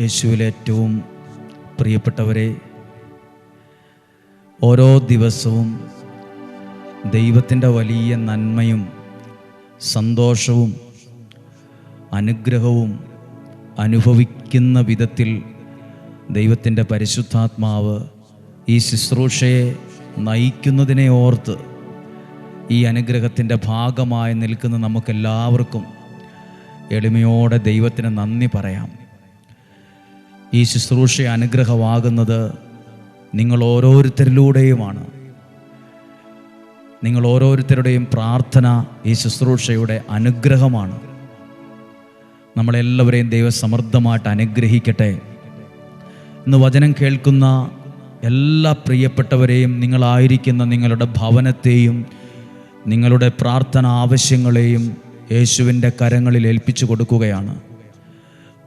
യേശുവിലെ ഏറ്റവും പ്രിയപ്പെട്ടവരെ ഓരോ ദിവസവും ദൈവത്തിന്റെ വലിയ നന്മയും സന്തോഷവും അനുഗ്രഹവും അനുഭവിക്കുന്ന വിധത്തിൽ ദൈവത്തിന്റെ പരിശുദ്ധാത്മാവ് ഈ ശുശ്രൂഷയെ നയിക്കുന്നതിനെ ഓർത്ത് ഈ അനുഗ്രഹത്തിന്റെ ഭാഗമായി നിൽക്കുന്ന നമുക്കെല്ലാവർക്കും എളിമയോടെ ദൈവത്തിന് നന്ദി പറയാം. ഈ ശുശ്രൂഷ അനുഗ്രഹമാകുന്നത് നിങ്ങൾ ഓരോരുത്തരിലൂടെയുമാണ്. നിങ്ങൾ ഓരോരുത്തരുടെയും പ്രാർത്ഥന ഈ ശുശ്രൂഷയുടെ അനുഗ്രഹമാണ്. നമ്മളെല്ലാവരെയും ദൈവം സമൃദ്ധമായിട്ട് അനുഗ്രഹിക്കട്ടെ. ഇന്ന് വചനം കേൾക്കുന്ന എല്ലാ പ്രിയപ്പെട്ടവരെയും നിങ്ങളായിരിക്കുന്ന നിങ്ങളുടെ ഭവനത്തെയും നിങ്ങളുടെ പ്രാർത്ഥന ആവശ്യങ്ങളെയും യേശുവിന്റെ കരങ്ങളിൽ ഏൽപ്പിച്ചു കൊടുക്കുകയാണ്.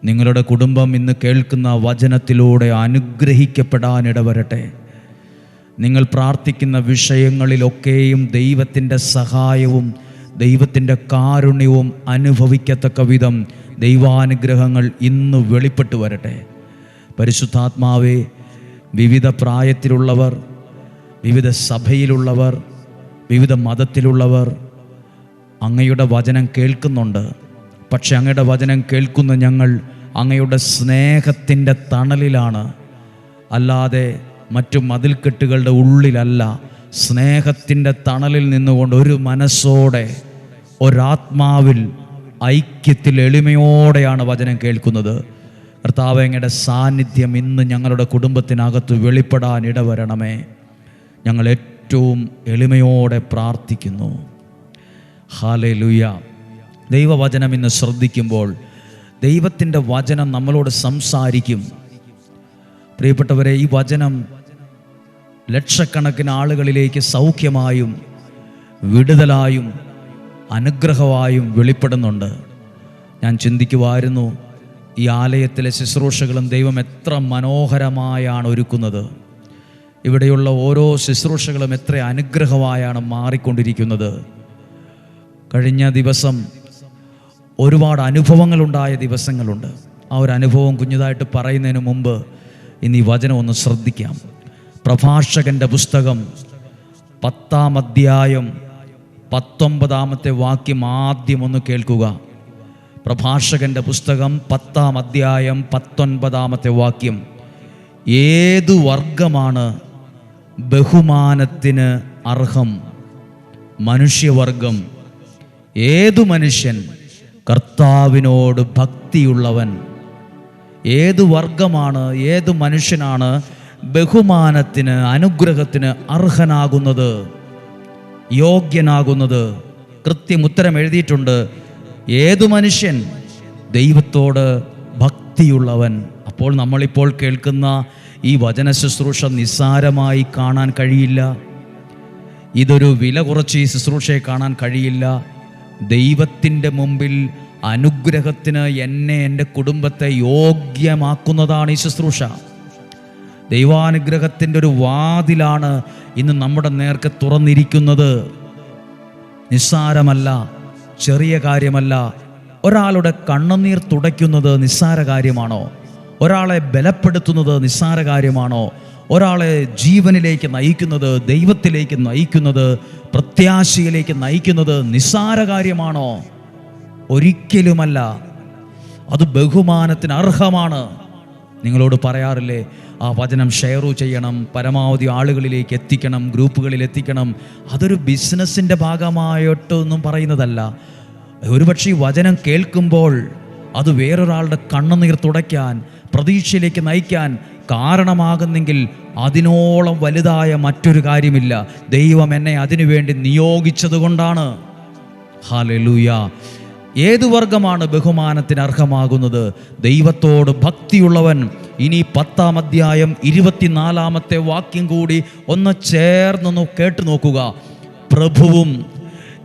നിങ്ങളുടെ കുടുംബം ഇന്ന് കേൾക്കുന്ന വചനത്തിലൂടെ അനുഗ്രഹിക്കപ്പെടാനിടവരട്ടെ നിങ്ങൾ പ്രാർത്ഥിക്കുന്ന വിഷയങ്ങളിലൊക്കെയും ദൈവത്തിന്റെ സഹായവും ദൈവത്തിന്റെ കാരുണ്യവും അനുഭവിക്കത്തക്ക വിധം ദൈവാനുഗ്രഹങ്ങൾ ഇന്ന് വെളിപ്പെട്ടു വരട്ടെ. പരിശുദ്ധാത്മാവെ വിവിധ പ്രായത്തിലുള്ളവർ വിവിധ സഭയിലുള്ളവർ വിവിധ മതത്തിലുള്ളവർ അങ്ങയുടെ വചനം കേൾക്കുന്നുണ്ട്. പക്ഷെ അങ്ങയുടെ വചനം കേൾക്കുന്ന ഞങ്ങൾ അങ്ങയുടെ സ്നേഹത്തിന്റെ തണലിലാണ്. അല്ലാതെ മറ്റു മതിൽക്കെട്ടുകളുടെ ഉള്ളിലല്ല സ്നേഹത്തിന്റെ തണലിൽ നിന്നുകൊണ്ട് ഒരു മനസ്സോടെ ഒരാത്മാവിൽ ഐക്യത്തിൽ എളിമയോടെയാണ് വചനം കേൾക്കുന്നത്. കർത്താവേങ്ങയുടെ സാന്നിധ്യം ഇന്ന് ഞങ്ങളുടെ കുടുംബത്തിനകത്ത് വെളിപ്പെടാൻ ഇടവരണമേ. ഞങ്ങൾ ഏറ്റവും എളിമയോടെ പ്രാർത്ഥിക്കുന്നു. ഹാലേ ലുയ ദൈവവചനം ഇന്ന് ശ്രദ്ധിക്കുമ്പോൾ ദൈവത്തിന്റെ വചനം നമ്മളോട് സംസാരിക്കും. പ്രിയപ്പെട്ടവരെ ഈ വചനം ലക്ഷക്കണക്കിന് ആളുകളിലേക്ക് സൗഖ്യമായും വിടുതലായും അനുഗ്രഹമായും വെളിപ്പെടുന്നുണ്ട്. ഞാൻ ചിന്തിക്കുമായിരുന്നു ഈ ആലയത്തിലെ ശുശ്രൂഷകളും ദൈവം എത്ര മനോഹരമായാണ് ഒരുക്കുന്നത്. ഇവിടെയുള്ള ഓരോ ശുശ്രൂഷകളും എത്ര അനുഗ്രഹമായാണ് മാറിക്കൊണ്ടിരിക്കുന്നത്. കഴിഞ്ഞ ദിവസം ഒരുപാട് അനുഭവങ്ങളുണ്ടായ ദിവസങ്ങളുണ്ട്. ആ ഒരു അനുഭവം കുഞ്ഞതായിട്ട് പറയുന്നതിന് മുമ്പ് ഇനി ഈ വചനം ഒന്ന് ശ്രദ്ധിക്കാം. പ്രഭാഷകന്റെ പുസ്തകം പത്താം അധ്യായം പത്തൊമ്പതാമത്തെ വാക്യം ആദ്യം ഒന്ന് കേൾക്കുക. പ്രഭാഷകന്റെ പുസ്തകം പത്താം അധ്യായം പത്തൊൻപതാമത്തെ വാക്യം ഏതു വർഗമാണ് ബഹുമാനത്തിന് അർഹം? മനുഷ്യവർഗം ഏതു മനുഷ്യൻ കർത്താവിനോട് ഭക്തിയുള്ളവൻ. ഏത് വർഗമാണ് ഏത് മനുഷ്യനാണ് ബഹുമാനത്തിന് അനുഗ്രഹത്തിന് അർഹനാകുന്നത്? യോഗ്യനാകുന്നത്. കൃത്യം ഉത്തരം എഴുതിയിട്ടുണ്ട്. ഏതു മനുഷ്യൻ ദൈവത്തോട് ഭക്തിയുള്ളവൻ? അപ്പോൾ നമ്മളിപ്പോൾ കേൾക്കുന്ന ഈ വചന ശുശ്രൂഷ നിസ്സാരമായി കാണാൻ കഴിയില്ല. ഇതൊരു വില കുറച്ച് ഈ ശുശ്രൂഷയെ കാണാൻ കഴിയില്ല. ദൈവത്തിന്റെ മുമ്പിൽ അനുഗ്രഹത്തിന് എന്നെ എന്റെ കുടുംബത്തെ യോഗ്യമാക്കുന്നതാണ് ഈ ശുശ്രൂഷ. ദൈവാനുഗ്രഹത്തിന്റെ ഒരു വാതിലാണ് ഇന്ന് നമ്മുടെ നേർക്ക് തുറന്നിരിക്കുന്നത്. നിസ്സാരമല്ല ചെറിയ കാര്യമല്ല. ഒരാളുടെ കണ്ണുനീർ തുടയ്ക്കുന്നത് നിസ്സാര കാര്യമാണോ? ഒരാളെ ബലപ്പെടുത്തുന്നത് നിസ്സാര കാര്യമാണോ? ഒരാളെ ജീവനിലേക്ക് നയിക്കുന്നത് ദൈവത്തിലേക്ക് നയിക്കുന്നത് പ്രത്യാശയിലേക്ക് നയിക്കുന്നത് നിസ്സാര കാര്യമാണോ? ഒരിക്കലുമല്ല. അത് ബഹുമാനത്തിന് അർഹമാണ്. നിങ്ങളോട് പറയാറില്ലേ ആ വചനം ഷെയർ ചെയ്യണം പരമാവധി ആളുകളിലേക്ക് എത്തിക്കണം ഗ്രൂപ്പുകളിൽ എത്തിക്കണം. അതൊരു ബിസിനസ്സിന്റെ ഭാഗമായിട്ടൊന്നും പറയുന്നതല്ല. ഒരുപക്ഷെ ഈ വചനം കേൾക്കുമ്പോൾ അത് വേറൊരാളുടെ കണ്ണുനീർ തുടയ്ക്കാൻ പ്രതീക്ഷയിലേക്ക് നയിക്കാൻ കാരണമാകുന്നെങ്കിൽ അതിനോളം വലുതായ മറ്റൊരു കാര്യമില്ല. ദൈവം എന്നെ അതിനുവേണ്ടി നിയോഗിച്ചത് കൊണ്ടാണ് ഹാലലൂയ ഏതു വർഗമാണ് ബഹുമാനത്തിന് അർഹമാകുന്നത്? ദൈവത്തോട് ഭക്തിയുള്ളവൻ. ഇനി പത്താം അധ്യായം ഇരുപത്തിനാലാമത്തെ വാക്യം കൂടി ഒന്ന് ചേർന്നൊന്ന് കേട്ടു നോക്കുക. പ്രഭുവും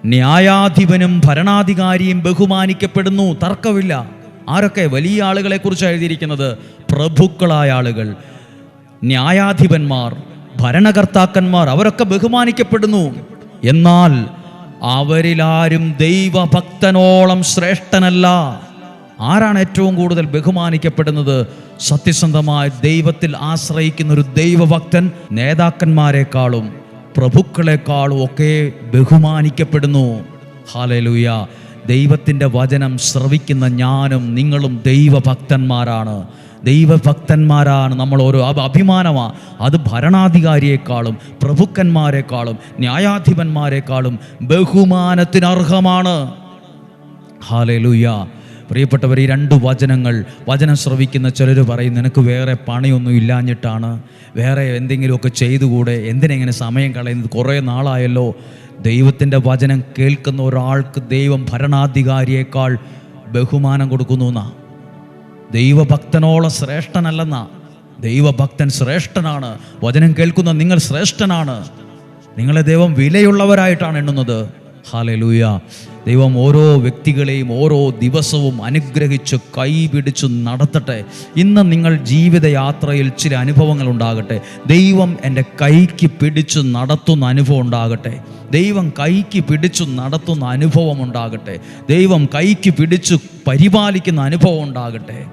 ന്യായാധിപനും ഭരണാധികാരിയും ബഹുമാനിക്കപ്പെടുന്നു. തർക്കമില്ല. ആരൊക്കെ വലിയ ആളുകളെ കുറിച്ച് എഴുതിയിരിക്കുന്നത്? പ്രഭുക്കളായ ആളുകൾ. ന്യായാധിപന്മാർ ഭരണകർത്താക്കന്മാർ അവരൊക്കെ ബഹുമാനിക്കപ്പെടുന്നു. എന്നാൽ അവരിലാരും ദൈവഭക്തനോളം ശ്രേഷ്ഠനല്ല. ആരാണ് ഏറ്റവും കൂടുതൽ ബഹുമാനിക്കപ്പെടുന്നത്? സത്യസന്ധമായ ദൈവത്തിൽ ആശ്രയിക്കുന്ന ഒരു ദൈവഭക്തൻ നേതാക്കന്മാരെക്കാളും പ്രഭുക്കളെക്കാളും ഒക്കെ ബഹുമാനിക്കപ്പെടുന്നു. ഹാലലൂയ ദൈവത്തിന്റെ വചനം ശ്രവിക്കുന്ന ഞാനും നിങ്ങളും ദൈവഭക്തന്മാരാണ്. ദൈവഭക്തന്മാരാണ് നമ്മൾ ഓരോ അഭിമാനമാണ് അത് ഭരണാധികാരിയെക്കാളും പ്രഭുക്കന്മാരെക്കാളും ന്യായാധിപന്മാരെക്കാളും ബഹുമാനത്തിനർഹമാണ്. ഹാലലൂയ. പ്രിയപ്പെട്ടവർ ഈ രണ്ട് വചനങ്ങൾ വചനം ശ്രവിക്കുന്ന ചിലർ പറയും നിനക്ക് വേറെ പണിയൊന്നും ഇല്ലാഞ്ഞിട്ടാണ് വേറെ എന്തെങ്കിലുമൊക്കെ ചെയ്തുകൂടെ എന്തിനെങ്ങനെ സമയം കളയുന്നത്? കുറേ നാളായല്ലോ. ദൈവത്തിന്റെ വചനം കേൾക്കുന്ന ഒരാൾക്ക് ദൈവം ഭരണാധികാരിയേക്കാൾ ബഹുമാനം കൊടുക്കുന്നു എന്നാ. ദൈവഭക്തനോളം ശ്രേഷ്ഠനല്ലെന്നാ. ദൈവഭക്തൻ ശ്രേഷ്ഠനാണ്. വചനം കേൾക്കുന്ന നിങ്ങൾ ശ്രേഷ്ഠനാണ്. നിങ്ങളെ ദൈവം വിലയുള്ളവരായിട്ടാണ് എണ്ണുന്നത്. ഹാലലൂയ ദൈവം ഓരോ വ്യക്തികളെയും ഓരോ ദിവസവും അനുഗ്രഹിച്ച് കൈപിടിച്ച് നടത്തട്ടെ. ഇന്ന് നിങ്ങൾ ജീവിതയാത്രയിൽ ചില അനുഭവങ്ങൾ ഉണ്ടാകട്ടെ. ദൈവം എന്റെ കൈക്ക് പിടിച്ച് നടത്തുന്ന അനുഭവം ഉണ്ടാകട്ടെ. ദൈവം കൈക്ക് പിടിച്ചു നടത്തുന്ന അനുഭവം ഉണ്ടാകട്ടെ. ദൈവം കൈക്ക് പിടിച്ചു പരിപാലിക്കുന്ന അനുഭവം ഉണ്ടാകട്ടെ.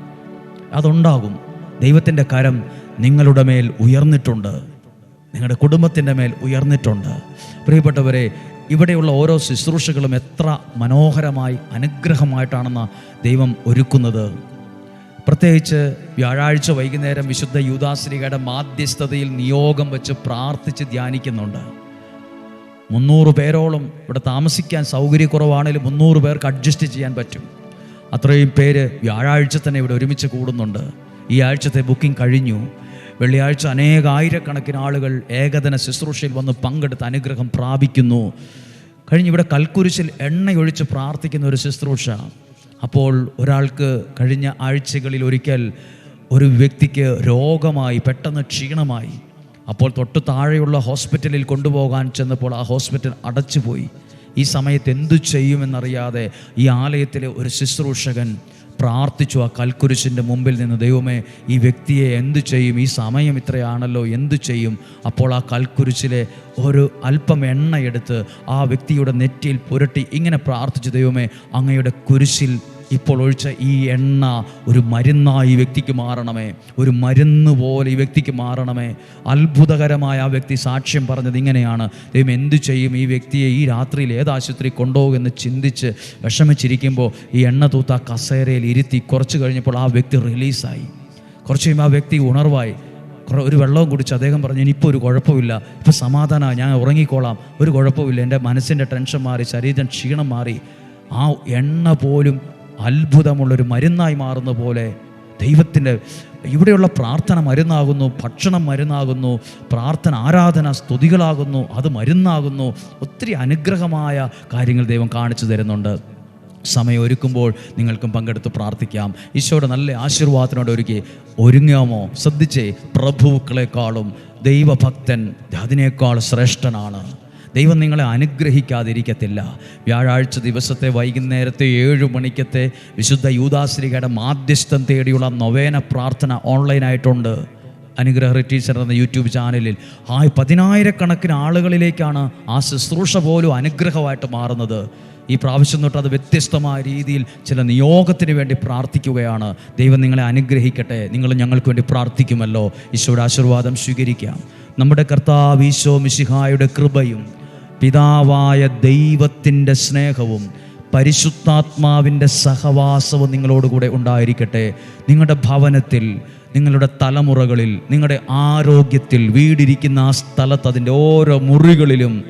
അതുണ്ടാകും. ദൈവത്തിന്റെ കരം നിങ്ങളുടെ മേൽ ഉയർന്നിട്ടുണ്ട്. നിങ്ങളുടെ കുടുംബത്തിന്റെ മേൽ ഉയർന്നിട്ടുണ്ട്. പ്രിയപ്പെട്ടവരെ ഇവിടെയുള്ള ഓരോ ശുശ്രൂഷകളും എത്ര മനോഹരമായി അനുഗ്രഹമായിട്ടാണെന്ന് ദൈവം ഒരുക്കുന്നത്. പ്രത്യേകിച്ച് വ്യാഴാഴ്ച വൈകുന്നേരം വിശുദ്ധ യൂദാശ്രീകയുടെ മാധ്യസ്ഥതയിൽ നിയോഗം വെച്ച് പ്രാർത്ഥിച്ച് ധ്യാനിക്കുന്നുണ്ട്. മുന്നൂറ് പേരോളം ഇവിടെ താമസിക്കാൻ സൗകര്യക്കുറവാണെങ്കിലും മുന്നൂറ് പേർക്ക് അഡ്ജസ്റ്റ് ചെയ്യാൻ പറ്റും. അത്രയും പേര് വ്യാഴാഴ്ച തന്നെ ഇവിടെ ഒരുമിച്ച് കൂടുന്നുണ്ട്. ഈ ആഴ്ചത്തെ ബുക്കിംഗ് കഴിഞ്ഞു. വെള്ളിയാഴ്ച അനേകായിരക്കണക്കിന് ആളുകൾ ഏകദിന ശുശ്രൂഷയിൽ വന്ന് പങ്കെടുത്ത് അനുഗ്രഹം പ്രാപിക്കുന്നു. കഴിഞ്ഞ് ഇവിടെ കൽക്കുരിശിൽ എണ്ണയൊഴിച്ച് പ്രാർത്ഥിക്കുന്ന ഒരു ശുശ്രൂഷ. അപ്പോൾ ഒരാൾക്ക് കഴിഞ്ഞ ആഴ്ചകളിൽ ഒരിക്കൽ ഒരു വ്യക്തിക്ക് രോഗമായി പെട്ടെന്ന് ക്ഷീണമായി. അപ്പോൾ തൊട്ടു താഴെയുള്ള ഹോസ്പിറ്റലിൽ കൊണ്ടുപോകാൻ ചെന്നപ്പോൾ ആ ഹോസ്പിറ്റൽ അടച്ചുപോയി. ഈ സമയത്ത് എന്തു ചെയ്യുമെന്നറിയാതെ ഈ ആലയത്തിലെ ഒരു ശുശ്രൂഷകൻ പ്രാർത്ഥിച്ചു ആ കൽക്കുരിശിന്റെ മുമ്പിൽ നിന്ന് ദൈവമേ ഈ വ്യക്തിയെ എന്തു ചെയ്യും? ഈ സമയം ഇത്രയാണല്ലോ എന്തു ചെയ്യും? അപ്പോൾ ആ കൽക്കുരിശിലെ ഒരു അല്പം എണ്ണയെടുത്ത് ആ വ്യക്തിയുടെ നെറ്റിയിൽ പുരട്ടി ഇങ്ങനെ പ്രാർത്ഥിച്ചു ദൈവമേ അങ്ങയുടെ കുരിശിൽ ഇപ്പോൾ ഒഴിച്ച ഈ എണ്ണ ഒരു മരുന്നായി വ്യക്തിക്ക് മാറണമേ. ഒരു മരുന്ന് പോലെ ഈ വ്യക്തിക്ക് മാറണമേ. അത്ഭുതകരമായ ആ വ്യക്തി സാക്ഷ്യം പറഞ്ഞത് ഇങ്ങനെയാണ്. ദൈവം എന്തു ചെയ്യും ഈ വ്യക്തിയെ ഈ രാത്രിയിൽ ഏത് ആശുപത്രി കൊണ്ടുപോകുമെന്ന് ചിന്തിച്ച് വിഷമിച്ചിരിക്കുമ്പോൾ ഈ എണ്ണ തൂത്ത ആ കസേരയിൽ ഇരുത്തി കുറച്ച് കഴിഞ്ഞപ്പോൾ ആ വ്യക്തി റിലീസായി. കുറച്ച് കഴിയുമ്പോൾ ആ വ്യക്തി ഉണർവായി. ഒരു വെള്ളവും കുടിച്ച് അദ്ദേഹം പറഞ്ഞു ഇനിയിപ്പോൾ ഒരു കുഴപ്പമില്ല. ഇപ്പോൾ സമാധാനമാണ് ഞാൻ ഉറങ്ങിക്കോളാം. ഒരു കുഴപ്പമില്ല. എന്റെ മനസ്സിന്റെ ടെൻഷൻ മാറി ശരീരം ക്ഷീണം മാറി. ആ എണ്ണ പോലും അത്ഭുതമുള്ളൊരു മരുന്നായി മാറുന്ന പോലെ ദൈവത്തിന്റെ ഇവിടെയുള്ള പ്രാർത്ഥന മരുന്നാകുന്നു ഭക്ഷണം മരുന്നാകുന്നു പ്രാർത്ഥന ആരാധന സ്തുതികളാകുന്നു അത് മരുന്നാകുന്നു. ഒത്തിരി അനുഗ്രഹമായ കാര്യങ്ങൾ ദൈവം കാണിച്ചു തരുന്നുണ്ട്. സമയം ഒരുക്കുമ്പോൾ നിങ്ങൾക്കും പങ്കെടുത്ത് പ്രാർത്ഥിക്കാം. ഈശോയുടെ നല്ല ആശീർവാദത്തിനോട് ഒരുക്കി ഒരുങ്ങാമോ? ശ്രദ്ധിച്ചേ പ്രഭുക്കളെക്കാളും ദൈവഭക്തൻ അതിനേക്കാൾ ശ്രേഷ്ഠനാണ്. ദൈവം നിങ്ങളെ അനുഗ്രഹിക്കാതിരിക്കത്തില്ല. വ്യാഴാഴ്ച ദിവസത്തെ വൈകുന്നേരത്തെ ഏഴ് മണിക്കത്തെ വിശുദ്ധ യൂദാശ്രീകയുടെ മാധ്യസ്ഥം തേടിയുള്ള നൊവേന പ്രാർത്ഥന ഓൺലൈനായിട്ടുണ്ട്. അനുഗ്രഹ റിട്ടീച്ചർ എന്ന യൂട്യൂബ് ചാനലിൽ. ആ പതിനായിരക്കണക്കിന് ആളുകളിലേക്കാണ് ആ ശുശ്രൂഷ പോലും അനുഗ്രഹമായിട്ട് മാറുന്നത്. ഈ പ്രാവശ്യം തൊട്ട് അത് വ്യത്യസ്തമായ രീതിയിൽ ചില നിയോഗത്തിന് വേണ്ടി പ്രാർത്ഥിക്കുകയാണ്. ദൈവം നിങ്ങളെ അനുഗ്രഹിക്കട്ടെ. നിങ്ങൾ ഞങ്ങൾക്ക് വേണ്ടി പ്രാർത്ഥിക്കുമല്ലോ. ഈശോയുടെ ആശീർവാദം സ്വീകരിക്കാം. നമ്മുടെ കർത്താവ് ഈശോ മിശിഹായുടെ കൃപയും പിതാവായ ദൈവത്തിന്റെ സ്നേഹവും പരിശുദ്ധാത്മാവിന്റെ സഹവാസവും നിങ്ങളോടുകൂടെ ഉണ്ടായിരിക്കട്ടെ. നിങ്ങളുടെ ഭവനത്തിൽ നിങ്ങളുടെ തലമുറകളിൽ നിങ്ങളുടെ ആരോഗ്യത്തിൽ വീടിരിക്കുന്ന ആ സ്ഥലത്ത് അതിന്റെ ഓരോ മുറികളിലും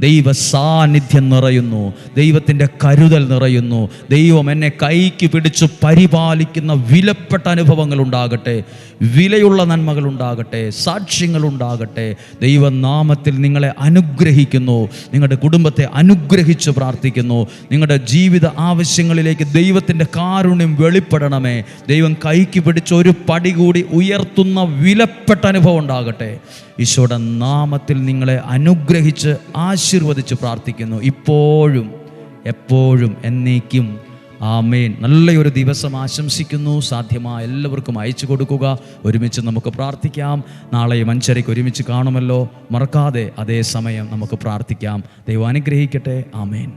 ദൈവ സാന്നിധ്യം നിറയുന്നു. ദൈവത്തിന്റെ കരുതൽ നിറയുന്നു. ദൈവം എന്നെ കൈക്ക് പിടിച്ച് പരിപാലിക്കുന്ന വിലപ്പെട്ട അനുഭവങ്ങൾ ഉണ്ടാകട്ടെ. വിലയുള്ള നന്മകൾ ഉണ്ടാകട്ടെ. സാക്ഷ്യങ്ങൾ ഉണ്ടാകട്ടെ. ദൈവനാമത്തിൽ നിങ്ങളെ അനുഗ്രഹിക്കുന്നു. നിങ്ങളുടെ കുടുംബത്തെ അനുഗ്രഹിച്ച് പ്രാർത്ഥിക്കുന്നു. നിങ്ങളുടെ ജീവിത ആവശ്യങ്ങളിലേക്ക് ദൈവത്തിന്റെ കാരുണ്യം വെളിപ്പെടണമേ. ദൈവം കൈക്ക് പിടിച്ച് ഒരു പടി കൂടി ഉയർത്തുന്ന വിലപ്പെട്ട അനുഭവം ഉണ്ടാകട്ടെ. ഈശോയുടെ നാമത്തിൽ നിങ്ങളെ അനുഗ്രഹിച്ച് ആശീർവദിച്ച് പ്രാർത്ഥിക്കുന്നു. ഇപ്പോഴും എപ്പോഴും എന്നേക്കും. ആമേൻ. നല്ലൊരു ദിവസം ആശംസിക്കുന്നു. സാധ്യമായ എല്ലാവർക്കും അയച്ചു കൊടുക്കുക. ഒരുമിച്ച് നമുക്ക് പ്രാർത്ഥിക്കാം. നാളെ മഞ്ചരയ്ക്ക് ഒരുമിച്ച് കാണുമല്ലോ. മറക്കാതെ അതേ സമയം നമുക്ക് പ്രാർത്ഥിക്കാം. ദൈവം അനുഗ്രഹിക്കട്ടെ. ആമേൻ.